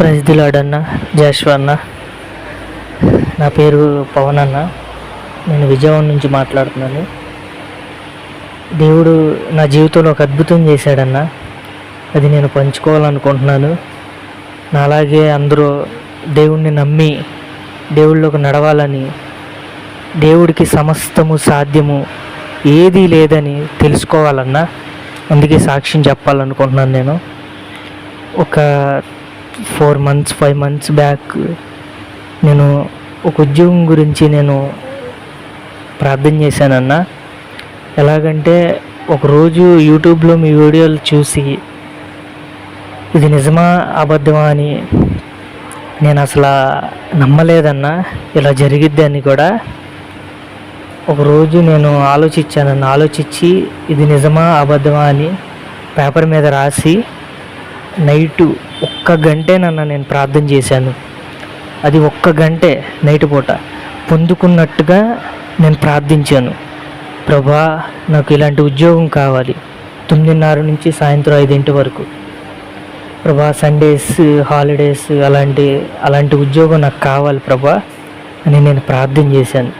ప్రజదిలాడన్న జాషువా అన్న. నా పేరు పవన్ అన్న. నేను విజయవాడ నుంచి మాట్లాడుతున్నాను. దేవుడు నా జీవితంలో ఒక అద్భుతం చేశాడన్న. అది నేను పంచుకోవాలనుకుంటున్నాను. నాలాగే అందరూ దేవుణ్ణి నమ్మి దేవుళ్ళకు నడవాలని దేవుడికి సమస్తము సాధ్యము ఏదీ లేదని తెలుసుకోవాలన్నా. అందుకే సాక్ష్యం చెప్పాలనుకుంటున్నాను నేను. ఒక four months five months back నేను ఒక ఉద్యోగం గురించి నేను ప్రార్థన చేశానన్న. ఎలాగంటే ఒకరోజు యూట్యూబ్లో మీ వీడియోలు చూసి ఇది నిజమా అబద్ధమా అని నేను అసలు నమ్మలేదన్నా. ఇలా జరిగిద్ది అని కూడా ఒకరోజు నేను ఆలోచించానన్న. ఆలోచించి ఇది నిజమా అబద్ధమా అని పేపర్ మీద రాసి నైటు ఒక్క గంటేనన్న నేను ప్రార్థన చేశాను. అది ఒక్క గంటే నైట్ పూట పొందుకున్నట్టుగా నేను ప్రార్థించాను. ప్రభా నాకు ఇలాంటి ఉద్యోగం కావాలి. తొమ్మిదిన్నర నుంచి సాయంత్రం ఐదింటి వరకు. ప్రభా సండేస్ హాలిడేస్ అలాంటి అలాంటి ఉద్యోగం నాకు కావాలి ప్రభా అని నేను ప్రార్థన చేశాను.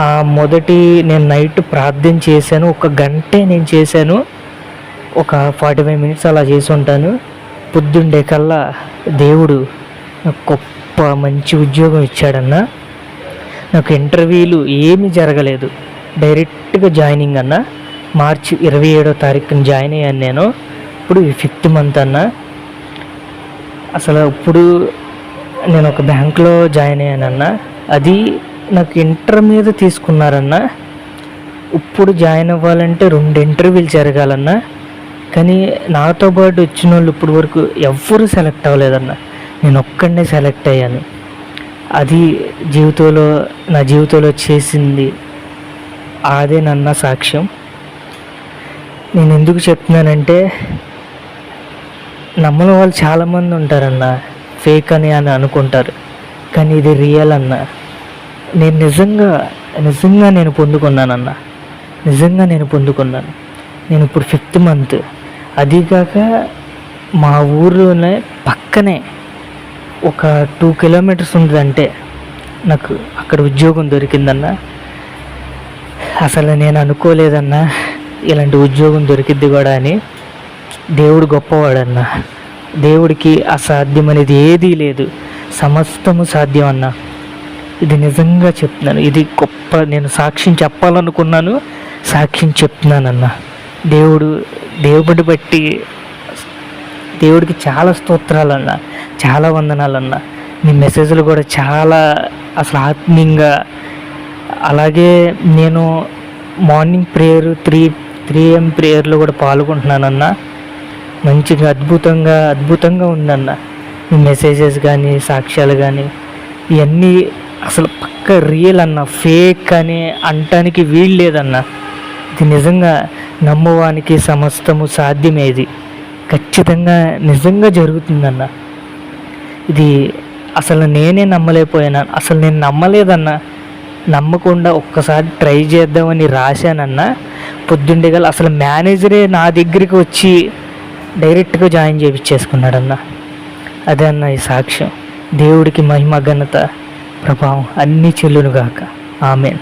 ఆ మొదటి నేను నైట్ ప్రార్థన చేశాను ఒక గంటే నేను చేశాను. ఒక ఫార్టీ ఫైవ్ మినిట్స్ అలా చేసి ఉంటాను. పొద్దుండే కల్లా దేవుడు నాకు గొప్ప మంచి ఉద్యోగం ఇచ్చాడన్న. నాకు ఇంటర్వ్యూలు ఏమీ జరగలేదు. డైరెక్ట్గా జాయినింగ్ అన్న. మార్చి ఇరవై ఏడో తారీఖున జాయిన్ అయ్యాను నేను. ఇప్పుడు ఫిఫ్త్ మంత్ అన్న. అసలు ఇప్పుడు నేను ఒక బ్యాంక్లో జాయిన్ అయ్యానన్న అది నాకు ఇంటర్ మీద తీసుకున్నారన్న. ఇప్పుడు జాయిన్ అవ్వాలంటే రెండు ఇంటర్వ్యూలు జరగాలన్నా. కానీ నాతో పాటు వచ్చిన వాళ్ళు ఇప్పుడు వరకు ఎవ్వరూ సెలెక్ట్ అవ్వలేదన్న. నేను ఒక్కడనే సెలెక్ట్ అయ్యాను. అది జీవితంలో నా జీవితంలో చేసింది అదే నన్న సాక్ష్యం. నేను ఎందుకు చెప్తున్నానంటే నమ్మని వాళ్ళు చాలామంది ఉంటారన్న. ఫేక్ అని అని అనుకుంటారు. కానీ ఇది రియల్ అన్న. నేను నిజంగా నిజంగా నేను పొందుకున్నానన్న. నిజంగా నేను పొందుకున్నాను. నేను ఇప్పుడు ఫిఫ్త్ మంత్ అదీకాక మా ఊర్లోనే పక్కనే ఒక టూ కిలోమీటర్స్ ఉందంటే నాకు అక్కడ ఉద్యోగం దొరికిందన్న. అసలు నేను అనుకోలేదన్నా ఇలాంటి ఉద్యోగం దొరికిద్ది కూడా అని. దేవుడు గొప్పవాడన్న. దేవుడికి అసాధ్యం అనేది ఏదీ లేదు. సమస్తము సాధ్యం అన్న ఇది నిజంగా చెప్తున్నాను. ఇది గొప్ప నేను సాక్ష్యం చెప్పాలనుకున్నాను సాక్ష్యం చెప్తున్నానన్నా. దేవుడు దేవుడిని బట్టి దేవుడికి చాలా స్తోత్రాలన్న చాలా వందనాలన్న మీ మెసేజ్లు కూడా చాలా అసలు ఆత్మీయంగా అలాగే నేను morning prayer three three M ప్రేయర్లో కూడా పాల్గొంటున్నానన్న. మంచిగా అద్భుతంగా అద్భుతంగా ఉందన్న. మీ మెసేజెస్ కానీ సాక్ష్యాలు కానీ ఇవన్నీ అసలు పక్క రియల్ అన్న ఫేక్ అని అంటానికి వీలు లేదన్న. ఇది నిజంగా నమ్మవానికి సమస్తము సాధ్యమే ఇది ఖచ్చితంగా నిజంగా జరుగుతుందన్న. ఇది అసలు నేనే నమ్మలేకపోయాను? అసలు నేను నమ్మలేదన్న. నమ్మకుండా ఒక్కసారి ట్రై చేద్దామని రాశానన్న. పొద్దుండేగల అసలు మేనేజరే నా దగ్గరికి వచ్చి డైరెక్ట్గా జాయిన్ చేయించేసుకున్నాడన్న అదే అన్న ఈ సాక్ష్యం. దేవుడికి మహిమ ఘనత ప్రభావం అన్నీ చెల్లునుగాక. ఆమెన్.